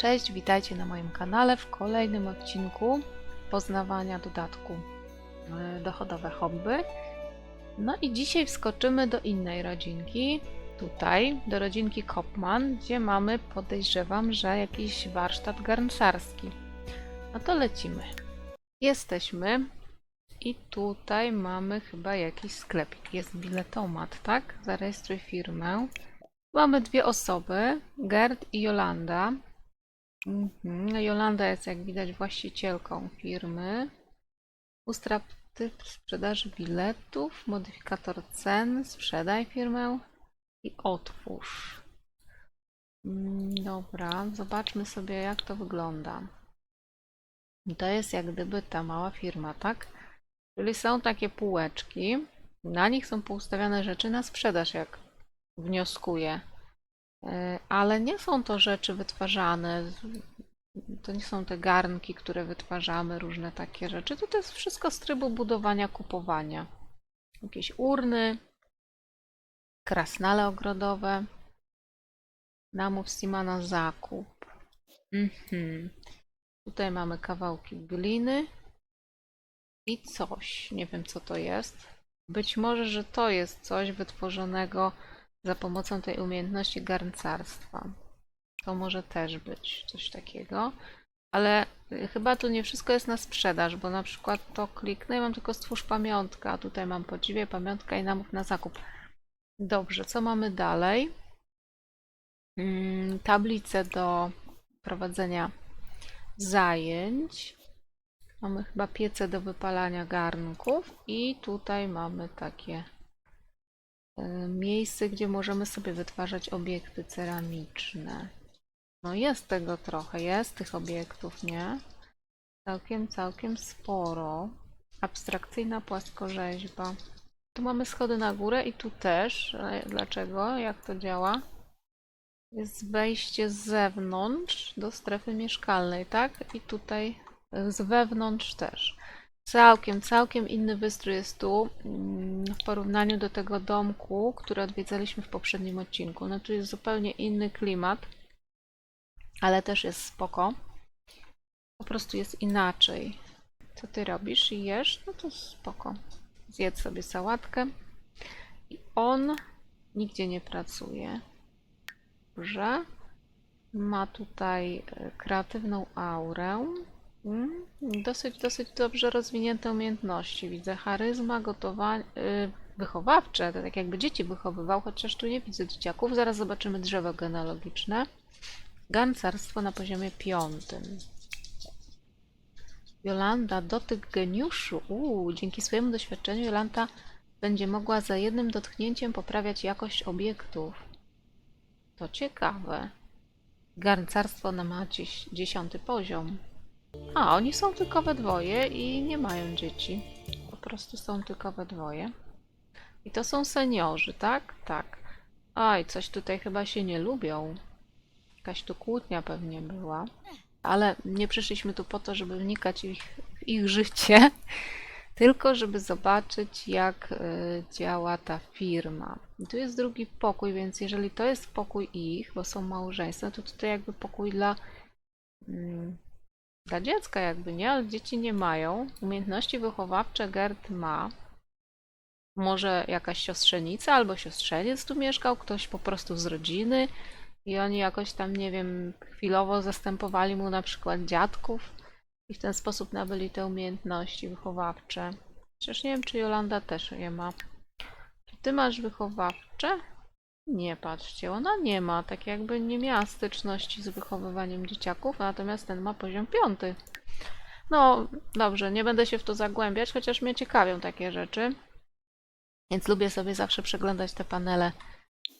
Cześć, witajcie na moim kanale w kolejnym odcinku poznawania dodatku e, dochodowe hobby. No i dzisiaj wskoczymy do innej rodzinki, tutaj do rodzinki Kopman, gdzie mamy, podejrzewam, że jakiś warsztat garncarski. No to lecimy. Jesteśmy i tutaj mamy chyba jakiś sklepik. Jest biletomat, tak? Zarejestruj firmę. Mamy dwie osoby, Gerd i Jolanda. Mhm. Jolanda jest, jak widać, właścicielką firmy. Ustrap sprzedaży biletów, modyfikator cen, sprzedaj firmę i otwórz. Mm, Dobra, zobaczmy sobie, jak to wygląda. To jest jak gdyby ta mała firma, tak? Czyli są takie półeczki, na nich są poustawiane rzeczy na sprzedaż, jak wnioskuję. E, Ale nie są to rzeczy wytwarzane. To nie są te garnki, które wytwarzamy, różne takie rzeczy. To, to jest wszystko z trybu budowania, kupowania. Jakieś urny, krasnale ogrodowe. Namów Sima na zakup. Mhm. Tutaj mamy kawałki gliny i coś. Nie wiem, co to jest. Być może, że to jest coś wytworzonego za pomocą tej umiejętności garncarstwa. To może też być coś takiego. Ale chyba tu nie wszystko jest na sprzedaż, bo na przykład to kliknę i mam tylko stwórz pamiątkę, a tutaj mam podziwie pamiątka i namów na zakup. Dobrze, co mamy dalej? Mm, Tablice do prowadzenia zajęć. Mamy chyba piece do wypalania garnków i tutaj mamy takie miejsce, gdzie możemy sobie wytwarzać obiekty ceramiczne. No jest tego trochę, jest tych obiektów, nie? Całkiem, całkiem sporo. Abstrakcyjna płaskorzeźba. Tu mamy schody na górę i tu też. E, Dlaczego? Jak to działa? Jest wejście z zewnątrz do strefy mieszkalnej, tak? I tutaj e, z wewnątrz też. Całkiem, całkiem inny wystrój jest tu mm, w porównaniu do tego domku, który odwiedzaliśmy w poprzednim odcinku. No tu jest zupełnie inny klimat, ale też jest spoko. Po prostu jest inaczej. Co ty robisz i jesz? No to spoko. Zjedz sobie sałatkę. I on nigdzie nie pracuje. Dobrze. Ma tutaj e, kreatywną aurę. Mm, Dosyć, dosyć dobrze rozwinięte umiejętności. Widzę charyzma, gotowanie, wychowawcze, to tak jakby dzieci wychowywał, chociaż tu nie widzę dzieciaków. Zaraz zobaczymy drzewo genealogiczne. Gancarstwo na poziomie piątym. Jolanda, dotyk geniuszu. Dzięki swojemu doświadczeniu Jolanta będzie mogła za jednym dotknięciem poprawiać jakość obiektów. To ciekawe. Garncarstwo na ma dziesiąty poziom. A, oni są tylko we dwoje i nie mają dzieci. Po prostu są tylko we dwoje. I to są seniorzy, tak? Tak. Oj, coś tutaj chyba się nie lubią. Jakaś tu kłótnia pewnie była. Ale nie przyszliśmy tu po to, żeby wnikać ich, w ich życie, tylko żeby zobaczyć, jak y, działa ta firma. I tu jest drugi pokój, więc jeżeli to jest pokój ich, bo są małżeństwa, to tutaj jakby pokój dla, mm, dla dziecka jakby, nie? Ale dzieci nie mają. Umiejętności wychowawcze Gerd ma. Może jakaś siostrzenica albo siostrzeniec tu mieszkał, ktoś po prostu z rodziny i oni jakoś tam, nie wiem, chwilowo zastępowali mu na przykład dziadków i w ten sposób nabyli te umiejętności wychowawcze. Chociaż nie wiem, czy Jolanda też je ma. Czy ty masz wychowawcze? Nie, patrzcie, ona nie ma, tak jakby nie miała styczności z wychowywaniem dzieciaków, natomiast ten ma poziom piąty. No, dobrze, nie będę się w to zagłębiać, chociaż mnie ciekawią takie rzeczy. Więc lubię sobie zawsze przeglądać te panele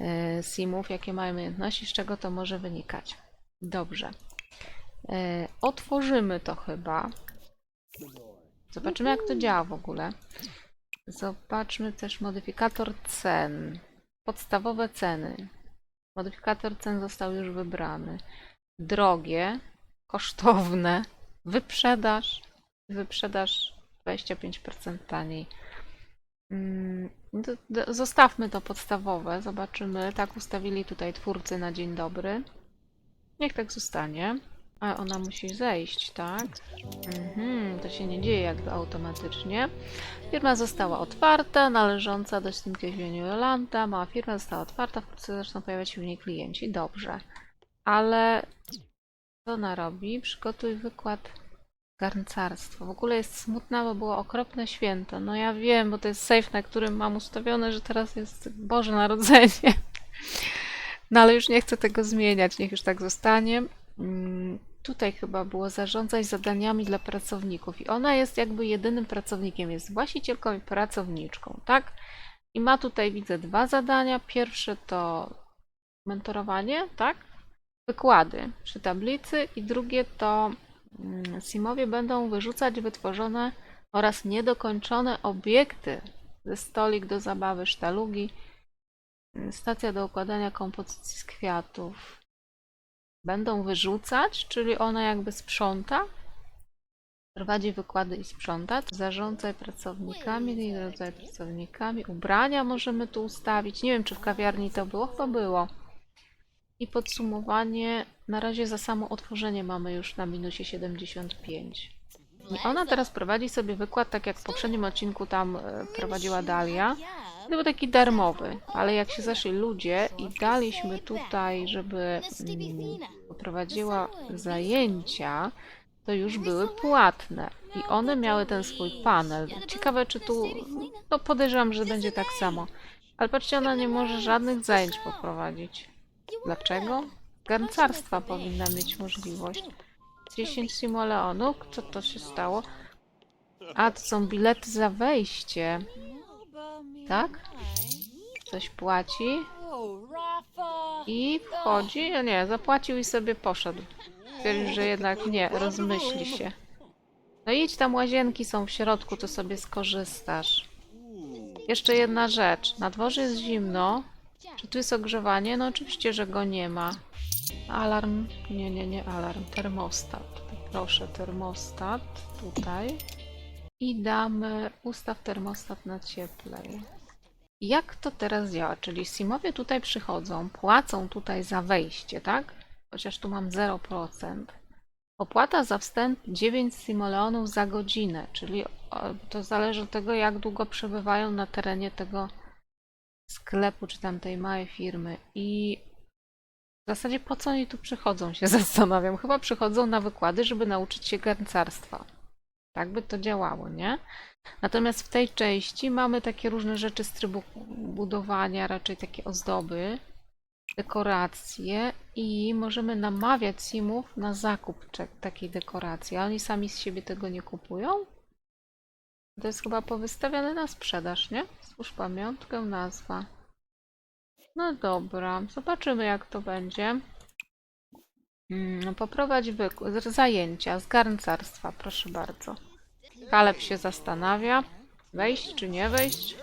e, simów, jakie mają umiejętności, z czego to może wynikać. Dobrze. E, Otworzymy to chyba. Zobaczymy, jak to działa w ogóle. Zobaczmy też modyfikator cen. Podstawowe ceny. Modyfikator cen został już wybrany. Drogie, kosztowne, wyprzedaż, wyprzedaż 25% taniej. Mm, Zostawmy to podstawowe, zobaczymy. Tak ustawili tutaj twórcy na dzień dobry. Niech tak zostanie. A ona musi zejść, tak? Mhm, to się nie dzieje jakby automatycznie. Firma została otwarta, należąca do Stimkeźwieniu Jolanta. Mała firma została otwarta, wkrótce zaczną pojawiać się w niej klienci. Dobrze. Ale co ona robi? Przygotuj wykład garncarstwa. W ogóle jest smutna, bo było okropne święto. No ja wiem, bo to jest safe, na którym mam ustawione, że teraz jest Boże Narodzenie. No ale już nie chcę tego zmieniać, niech już tak zostanie. Mm, Tutaj chyba było zarządzać zadaniami dla pracowników i ona jest jakby jedynym pracownikiem, jest właścicielką i pracowniczką, tak? I ma tutaj, widzę, dwa zadania. Pierwsze to mentorowanie, tak? Wykłady przy tablicy i drugie to mm, Simowie będą wyrzucać wytworzone oraz niedokończone obiekty ze stolik do zabawy, sztalugi, stacja do układania kompozycji z kwiatów. Będą wyrzucać, czyli ona jakby sprząta, prowadzi wykłady i sprząta, zarządzaj pracownikami, zarządzaj pracownikami, ubrania możemy tu ustawić. Nie wiem, czy w kawiarni to było, chyba było. I podsumowanie, na razie za samo otworzenie mamy już na minusie 75. I ona teraz prowadzi sobie wykład, tak jak w poprzednim odcinku tam e, prowadziła Dalia. To był taki darmowy, ale jak się zaszli ludzie i daliśmy tutaj, żeby mm, poprowadziła zajęcia, to już były płatne. I one miały ten swój panel. Ciekawe, czy tu. No, podejrzewam, że będzie tak samo. Ale patrzcie, ona nie może żadnych zajęć poprowadzić. Dlaczego? Garncarstwa powinna mieć możliwość. 10 simoleonów. Co to się stało? A, to są bilety za wejście. Tak? Ktoś płaci i wchodzi. No nie, zapłacił i sobie poszedł. Stwierdził, że jednak nie, rozmyśli się. No idź tam, łazienki są w środku, to sobie skorzystasz. Jeszcze jedna rzecz. Na dworze jest zimno. Czy tu jest ogrzewanie? No oczywiście, że go nie ma. Alarm. Nie, nie, nie alarm. Termostat. Proszę, termostat tutaj. I damy ustaw termostat na cieplej. Jak to teraz działa? Czyli Simowie tutaj przychodzą, płacą tutaj za wejście, tak? Chociaż tu mam 0%. Opłata za wstęp 9 simoleonów za godzinę, czyli o, to zależy od tego, jak długo przebywają na terenie tego sklepu czy tam tej małej firmy. I w zasadzie po co oni tu przychodzą, się zastanawiam. Chyba przychodzą na wykłady, żeby nauczyć się garncarstwa. Tak by to działało, nie? Natomiast w tej części mamy takie różne rzeczy z trybu budowania, raczej takie ozdoby, dekoracje i możemy namawiać simów na zakup takiej dekoracji, a oni sami z siebie tego nie kupują. To jest chyba powystawiane na sprzedaż, nie? Stwórz pamiątkę, nazwa. No dobra, zobaczymy jak to będzie. Mm, Poprowadź zajęcia z garncarstwa, proszę bardzo. Kaleb się zastanawia, wejść czy nie wejść.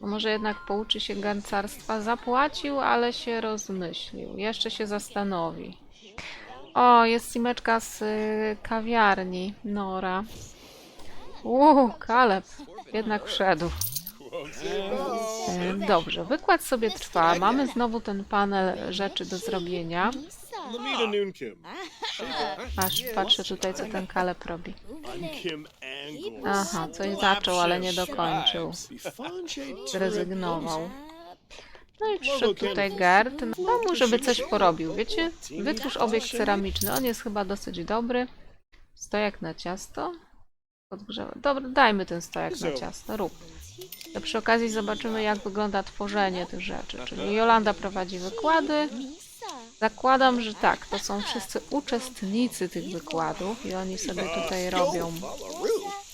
Może jednak pouczy się garncarstwa. Zapłacił, ale się rozmyślił. Jeszcze się zastanowi. O, jest simeczka z y, kawiarni Nora. Uuu, Kaleb. Jednak wszedł. E, Dobrze, wykład sobie trwa. Mamy znowu ten panel rzeczy do zrobienia. Lamita Noonkim. Aż patrzę tutaj, co ten Kaleb robi. I'm Kim Angle. Aha, coś zaczął, ale nie dokończył. Zrezygnował. No i przyszedł tutaj Gert. No mu, żeby coś porobił, wiecie? Wytwórz obiekt ceramiczny. On jest chyba dosyć dobry. Stojak na ciasto. Podgrzewa. Dobra, dajmy ten stojak na ciasto. Rób. To przy okazji zobaczymy, jak wygląda tworzenie tych rzeczy. Czyli Jolanda prowadzi wykłady. Zakładam, że tak, to są wszyscy uczestnicy tych wykładów i oni sobie tutaj robią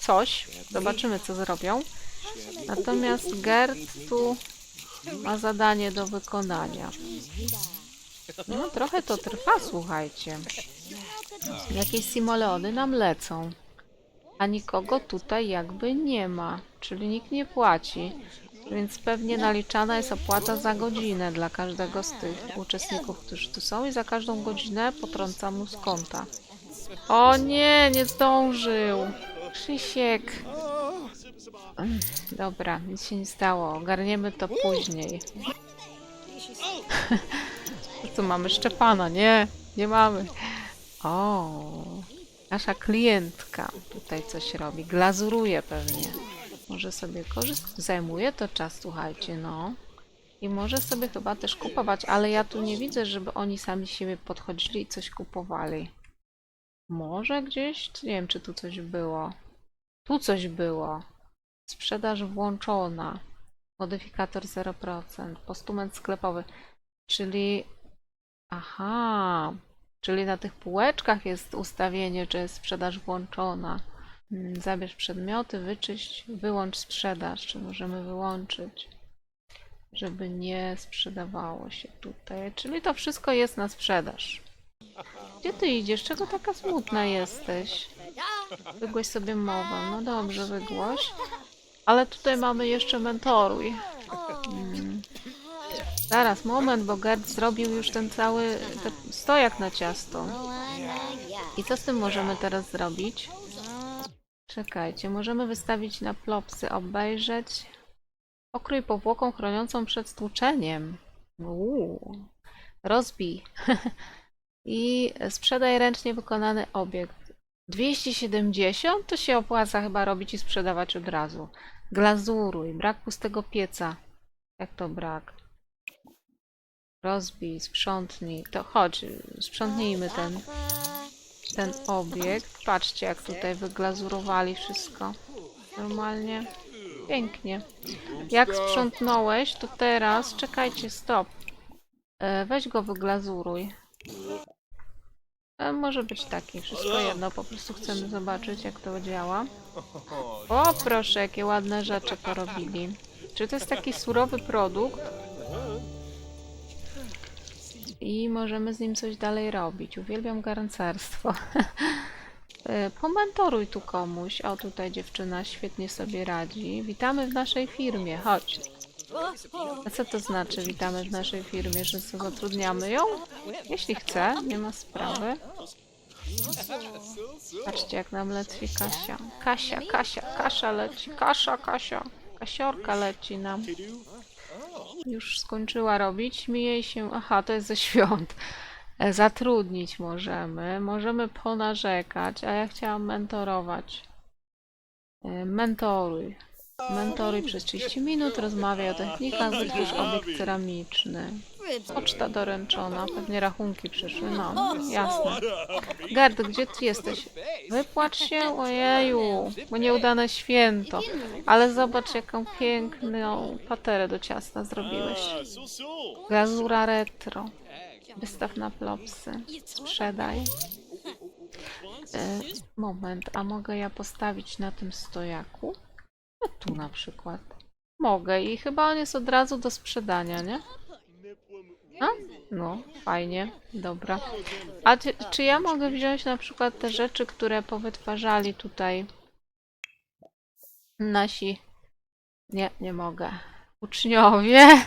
coś. Zobaczymy, co zrobią. Natomiast Gert tu ma zadanie do wykonania. No, trochę to trwa, słuchajcie. Jakieś simoleony nam lecą. A nikogo tutaj jakby nie ma, czyli nikt nie płaci. Więc pewnie naliczana jest opłata za godzinę dla każdego z tych uczestników, którzy tu są i za każdą godzinę potrąca mu z konta. O nie, nie zdążył. Krzysiek. Dobra, nic się nie stało. Ogarniemy to później. Tu mamy Szczepana, nie? nie mamy. O, nasza klientka tutaj coś robi. Glazuruje pewnie. Może sobie korzystać. Zajmuje to czas, słuchajcie, no. I może sobie chyba też kupować, ale ja tu nie widzę, żeby oni sami siebie podchodzili i coś kupowali. Może gdzieś? Nie wiem, czy tu coś było. Tu coś było. Sprzedaż włączona. Modyfikator 0%. Postument sklepowy. Czyli. Aha. Czyli na tych półeczkach jest ustawienie, czy jest sprzedaż włączona. Mm, Zabierz przedmioty, wyczyść, wyłącz sprzedaż. Czy możemy wyłączyć, żeby nie sprzedawało się tutaj. Czyli to wszystko jest na sprzedaż. Gdzie ty idziesz? Czego taka smutna jesteś? Wygłoś sobie mowę. No dobrze, wygłoś. Ale tutaj mamy jeszcze mentoruj. Mm. Zaraz, moment, bo Gerd zrobił już ten cały ten stojak na ciasto. I co z tym możemy teraz zrobić? Czekajcie, możemy wystawić na plopsy, obejrzeć. Pokrój powłoką chroniącą przed stłuczeniem. Uuu. Rozbij. I sprzedaj ręcznie wykonany obiekt. 270 to się opłaca chyba robić i sprzedawać od razu. Glazuruj, brak pustego pieca. Jak to brak? Rozbij, sprzątnij. To chodź, sprzątnijmy ten, ten obiekt. Patrzcie, jak tutaj wyglazurowali wszystko. Normalnie. Pięknie. Jak sprzątnąłeś, to teraz, czekajcie, stop. E, Weź go wyglazuruj. E, Może być taki, wszystko jedno, po prostu chcemy zobaczyć jak to działa. O proszę, jakie ładne rzeczy porobili. Czy to jest taki surowy produkt? I możemy z nim coś dalej robić. Uwielbiam garncarstwo. E, Pomentoruj tu komuś. O, tutaj dziewczyna świetnie sobie radzi. Witamy w naszej firmie. Chodź. A co to znaczy witamy w naszej firmie, że co, zatrudniamy ją? Jeśli chce, nie ma sprawy. Patrzcie jak nam leci Kasia. Kasia, Kasia, Kasia leci. Kasia, Kasia. Kasiorka leci nam. Już skończyła robić. Mi jej się... Aha, to jest ze świąt. E, Zatrudnić możemy. Możemy ponarzekać, a ja chciałam mentorować. E, Mentoruj. Mentoruj przez 30 minut, rozmawiaj o technikach, wytwórz obiekt ceramiczny. Poczta doręczona, pewnie rachunki przyszły, no, jasne. Gerd, gdzie ty jesteś? Wypłacz się, ojeju, bo nieudane święto. Ale zobacz, jaką piękną paterę do ciasta zrobiłeś. Glazura retro. Wystaw na plopsy. Sprzedaj. E, moment, a mogę ja postawić na tym stojaku? No tu na przykład. Mogę i chyba on jest od razu do sprzedania, nie? A? No, fajnie, dobra. A czy, czy ja mogę wziąć na przykład te rzeczy, które powytwarzali tutaj nasi... Nie, nie mogę. Uczniowie?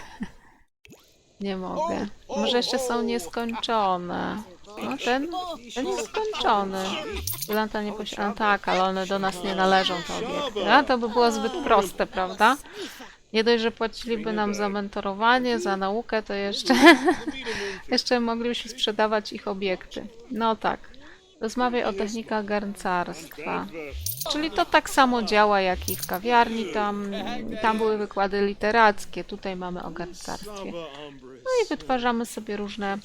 Nie mogę. Może jeszcze są nieskończone. No ten, ten jest skończony. Jolanta nie posiada. No tak, ale one do nas nie należą te obiekty. A to by było zbyt proste, prawda? Nie dość, że płaciliby nam za mentorowanie, za naukę, to jeszcze, jeszcze moglibyśmy sprzedawać ich obiekty. No tak. Rozmawiaj o technikach garncarstwa. Czyli to tak samo działa jak i w kawiarni. Tam, tam były wykłady literackie. Tutaj mamy o garncarstwie. No i wytwarzamy sobie różne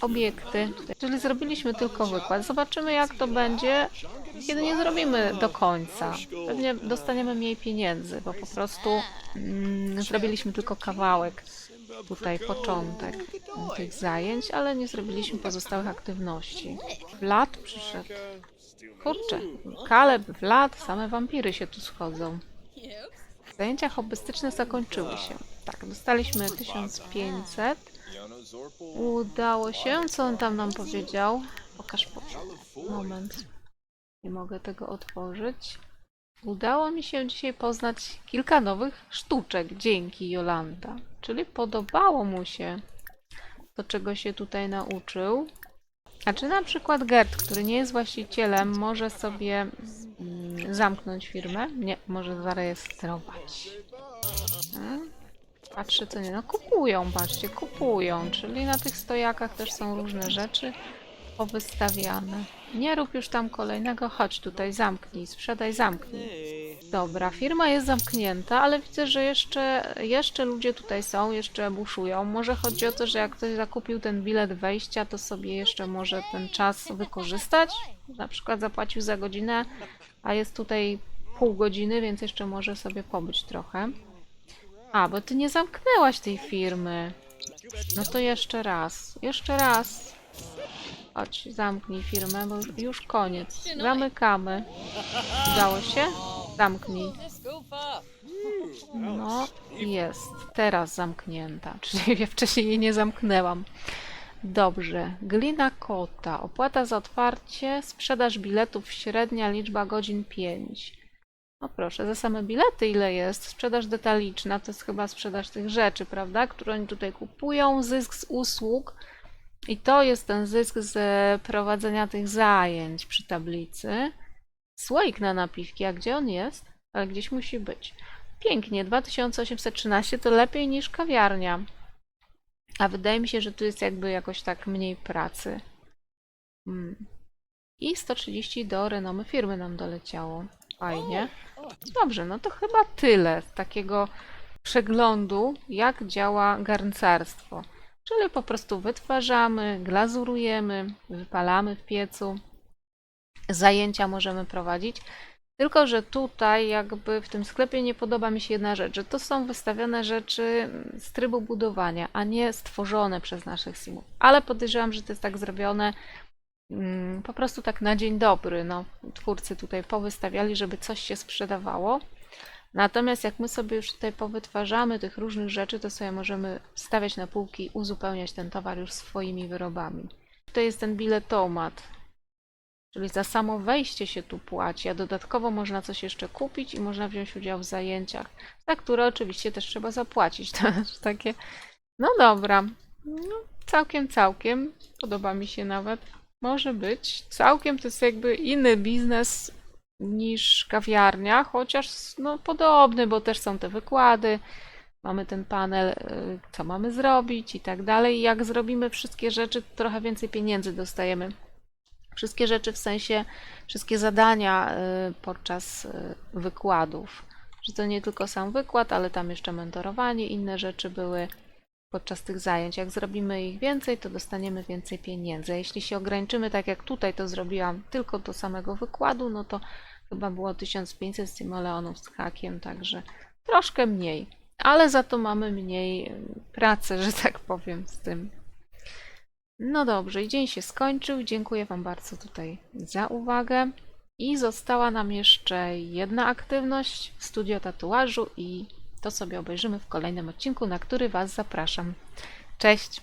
obiekty. Czyli zrobiliśmy tylko wykład. Zobaczymy jak to będzie, kiedy nie zrobimy do końca. Pewnie dostaniemy mniej pieniędzy, bo po prostu mm, zrobiliśmy tylko kawałek. Tutaj początek tych zajęć, ale nie zrobiliśmy pozostałych aktywności. Vlad przyszedł. Kurczę, Kaleb, Vlad, same wampiry się tu schodzą. Zajęcia hobbystyczne zakończyły się. Tak, dostaliśmy 1500. Udało się. Co on tam nam powiedział? Pokaż po... Moment. Nie mogę tego otworzyć. Udało mi się dzisiaj poznać kilka nowych sztuczek dzięki Jolanta. Czyli podobało mu się to, czego się tutaj nauczył. A czy na przykład Gerd, który nie jest właścicielem, może sobie mm, zamknąć firmę? Nie, może zarejestrować. Patrzy co nie. No kupują, patrzcie, kupują. Czyli na tych stojakach też są różne rzeczy powystawiane. Nie rób już tam kolejnego, chodź tutaj, zamknij, sprzedaj, zamknij. Dobra, firma jest zamknięta, ale widzę, że jeszcze, jeszcze ludzie tutaj są, jeszcze buszują. Może chodzi o to, że jak ktoś zakupił ten bilet wejścia, to sobie jeszcze może ten czas wykorzystać. Na przykład zapłacił za godzinę, a jest tutaj pół godziny, więc jeszcze może sobie pobyć trochę. A, bo ty nie zamknęłaś tej firmy. No to jeszcze raz, jeszcze raz. Chodź, zamknij firmę, bo już, koniec. Zamykamy. Udało się? Zamknij. No, jest. Teraz zamknięta. Czyli ja wcześniej jej nie zamknęłam. Dobrze. Glina kota. Opłata za otwarcie. Sprzedaż biletów. Średnia liczba godzin 5. No proszę, za same bilety ile jest? Sprzedaż detaliczna to jest chyba sprzedaż tych rzeczy, prawda? Które oni tutaj kupują. Zysk z usług. I to jest ten zysk z prowadzenia tych zajęć przy tablicy. Słoik na napiwki, a gdzie on jest? Ale gdzieś musi być. Pięknie, 2813 to lepiej niż kawiarnia. A wydaje mi się, że tu jest jakby jakoś tak mniej pracy. Hmm. I 130 do renomy firmy nam doleciało. Fajnie. Dobrze, no to chyba tyle z takiego przeglądu, jak działa garncarstwo. Czyli po prostu wytwarzamy, glazurujemy, wypalamy w piecu. Zajęcia możemy prowadzić. Tylko, że tutaj jakby w tym sklepie nie podoba mi się jedna rzecz, że to są wystawione rzeczy z trybu budowania, a nie stworzone przez naszych simów. Ale podejrzewam, że to jest tak zrobione po prostu tak na dzień dobry. No, twórcy tutaj powystawiali, żeby coś się sprzedawało. Natomiast jak my sobie już tutaj powytwarzamy tych różnych rzeczy, to sobie możemy stawiać na półki uzupełniać ten towar już swoimi wyrobami. Tutaj jest ten biletomat, czyli za samo wejście się tu płaci, a dodatkowo można coś jeszcze kupić i można wziąć udział w zajęciach, za które oczywiście też trzeba zapłacić. To takie, no dobra, no, całkiem, całkiem, podoba mi się nawet, może być. Całkiem to jest jakby inny biznes niż kawiarnia, chociaż no, podobny, bo też są te wykłady, mamy ten panel, y, co mamy zrobić i tak dalej. Jak zrobimy wszystkie rzeczy, trochę więcej pieniędzy dostajemy. Wszystkie rzeczy w sensie, wszystkie zadania y, podczas y, wykładów. Że to nie tylko sam wykład, ale tam jeszcze mentorowanie, inne rzeczy były podczas tych zajęć. Jak zrobimy ich więcej, to dostaniemy więcej pieniędzy. Jeśli się ograniczymy, tak jak tutaj to zrobiłam, tylko do samego wykładu, no to chyba było 1500 simoleonów z hakiem, także troszkę mniej. Ale za to mamy mniej y, pracy, że tak powiem, z tym. No dobrze, i dzień się skończył. Dziękuję Wam bardzo tutaj za uwagę. I została nam jeszcze jedna aktywność studio tatuażu i to sobie obejrzymy w kolejnym odcinku, na który Was zapraszam. Cześć!